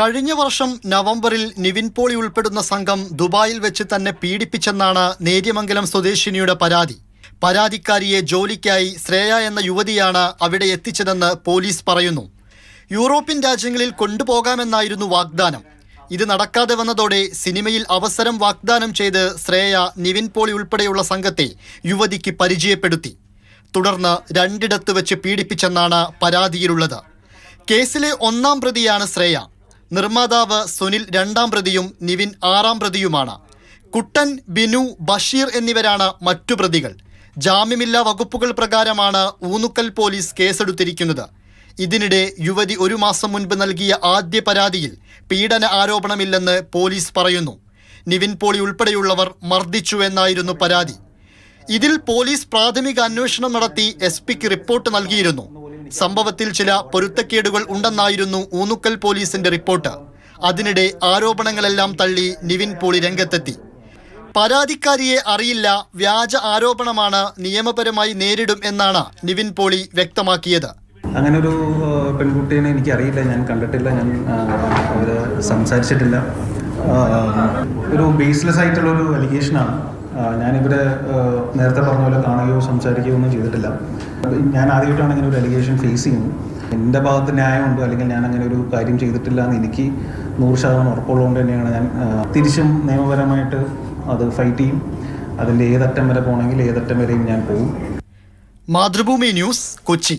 കഴിഞ്ഞ വർഷം നവംബറിൽ നിവിൻ പോളി ഉൾപ്പെടുന്ന സംഘം ദുബായിൽ വെച്ച് തന്നെ പീഡിപ്പിച്ചെന്നാണ് നേര്യമംഗലം സ്വദേശിനിയുടെ പരാതി. പരാതിക്കാരിയെ ജോലിക്കായി ശ്രേയ എന്ന യുവതിയാണ് അവിടെ എത്തിച്ചതെന്ന് പോലീസ് പറയുന്നു. യൂറോപ്യൻ രാജ്യങ്ങളിൽ കൊണ്ടുപോകാമെന്നായിരുന്നു വാഗ്ദാനം. ഇത് നടക്കാതെ വന്നതോടെ സിനിമയിൽ അവസരം വാഗ്ദാനം ചെയ്ത് ശ്രേയ നിവിൻ പോളി ഉൾപ്പെടെയുള്ള സംഘത്തെ യുവതിക്ക് പരിചയപ്പെടുത്തി. തുടർന്ന് രണ്ടിടത്ത് വെച്ച് പീഡിപ്പിച്ചെന്നാണ് പരാതിയിലുള്ളത്. കേസിലെ ഒന്നാം പ്രതിയാണ് ശ്രേയ. നിർമ്മാതാവ് സുനിൽ രണ്ടാം പ്രതിയും നിവിൻ ആറാം പ്രതിയുമാണ്. കുട്ടൻ ബിനു ബഷീർ എന്നിവരാണ് മറ്റു പ്രതികൾ. ജാമ്യമില്ലാ വകുപ്പുകൾ പ്രകാരമാണ് ഊന്നുക്കൽ പോലീസ് കേസെടുത്തിരിക്കുന്നത്. ഇതിനിടെ യുവതി ഒരു മാസം മുൻപ് നൽകിയ ആദ്യ പരാതിയിൽ പീഡന ആരോപണമില്ലെന്ന് പോലീസ് പറയുന്നു. നിവിൻ പോളി ഉൾപ്പെടെയുള്ളവർ മർദ്ദിച്ചു എന്നായിരുന്നു പരാതി. ഇതിൽ പോലീസ് പ്രാഥമിക അന്വേഷണം നടത്തി എസ് പിക്ക് റിപ്പോർട്ട് നൽകിയിരുന്നു. സംഭവത്തിൽ ചില പൊരുത്തക്കേടുകൾ ഉണ്ടെന്നായിരുന്നു ഊന്നുക്കൽ പോലീസിന്റെ റിപ്പോർട്ട്. അതിനിടെ ആരോപണങ്ങളെല്ലാം തള്ളി നിവിൻ പോളി രംഗത്തെത്തി. പരാതിക്കാരിയെ അറിയില്ല വ്യാജ ആരോപണമാണ് നിയമപരമായി നേരിടും എന്നാണ് നിവിൻ പോളി വ്യക്തമാക്കിയത്. അങ്ങനെ ഒരു പെൺകുട്ടീനെ എനിക്കറിയില്ല ഞാൻ കണ്ടിട്ടില്ല ഞാൻ അവർ സംസാരിച്ചിട്ടില്ല. ഒരു ബേസ്ലെസ് ആയിട്ടുള്ള ഒരു അലിഗേഷനാണ് ഞാനിവരെ ആ, നേരത്തെ പറഞ്ഞ പോലെ കാണുകയോ സംസാരിക്കുകയോ ഒന്നും ചെയ്തിട്ടില്ല. ഞാൻ ആദ്യമായിട്ടാണ് ഇങ്ങനെ ഒരു അലിഗേഷൻ ഫേസ് ചെയ്യുന്നത്. എന്റെ ഭാഗത്ത് ന്യായമുണ്ടോ? അല്ലെങ്കിൽ ഞാൻ അങ്ങനെ ഒരു കാര്യം ചെയ്തിട്ടില്ല എന്ന് എനിക്ക് നൂറ് ശതമാനം ഉറപ്പുള്ളതുകൊണ്ട് തന്നെയാണ് ഞാൻ തിരിച്ചും നിയമപരമായിട്ട് അത് ഫൈറ്റ് ചെയ്യും. അതിന്റെ ഏതറ്റം വരെ പോകണമെങ്കിൽ ഏതറ്റം വരെയും ഞാൻ പോകും മാതൃഭൂമി ന്യൂസ് കൊച്ചി.